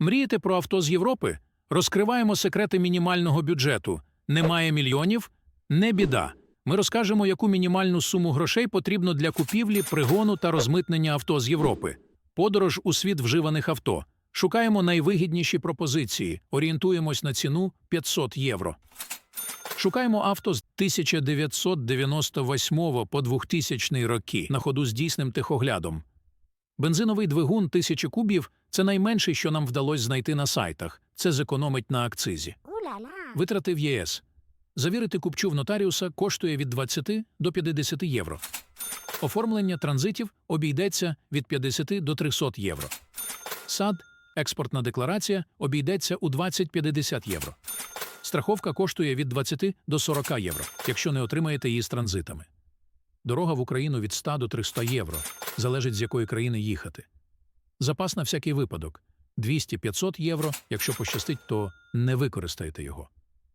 Мрієте про авто з Європи? Розкриваємо секрети мінімального бюджету. Немає мільйонів? Не біда. Ми розкажемо, яку мінімальну суму грошей потрібно для купівлі, пригону та розмитнення авто з Європи. Подорож у світ вживаних авто. Шукаємо найвигідніші пропозиції. Орієнтуємось на ціну 500 євро. Шукаємо авто з 1998 по 2000 роки на ходу з дійсним техоглядом. Бензиновий двигун 1000 кубів це найменший, що нам вдалося знайти на сайтах. Це зекономить на акцизі. Витрати в ЄС. Завірити купчу в нотаріуса коштує від 20 до 50 євро. Оформлення транзитів обійдеться від 50 до 300 євро. САД, експортна декларація обійдеться у 20-50 євро. Страховка коштує від 20 до 40 євро, якщо не отримаєте її з транзитами. Дорога в Україну від 100 до 300 євро, залежить з якої країни їхати. Запас на всякий випадок 200-500 євро, якщо пощастить, то не використаєте його.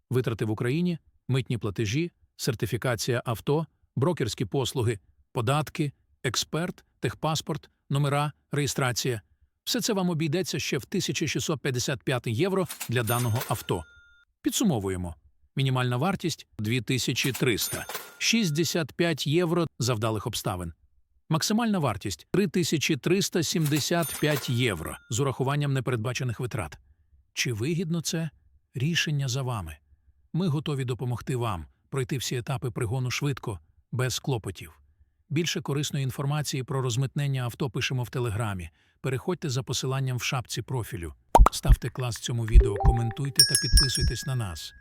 Витрати в Україні, митні платежі, сертифікація авто, брокерські послуги, податки, експерт, техпаспорт, номера, реєстрація. Все це вам обійдеться ще в 1655 євро для даного авто. Підсумовуємо. Мінімальна вартість 2300, 65 євро за вдалих обставин. Максимальна вартість 3375 євро з урахуванням непередбачених витрат. Чи вигідно це? Рішення за вами. Ми готові допомогти вам пройти всі етапи пригону швидко, без клопотів. Більше корисної інформації про розмитнення авто пишемо в телеграмі. Переходьте за посиланням в шапці профілю. Ставте клас цьому відео, коментуйте та підписуйтесь на нас.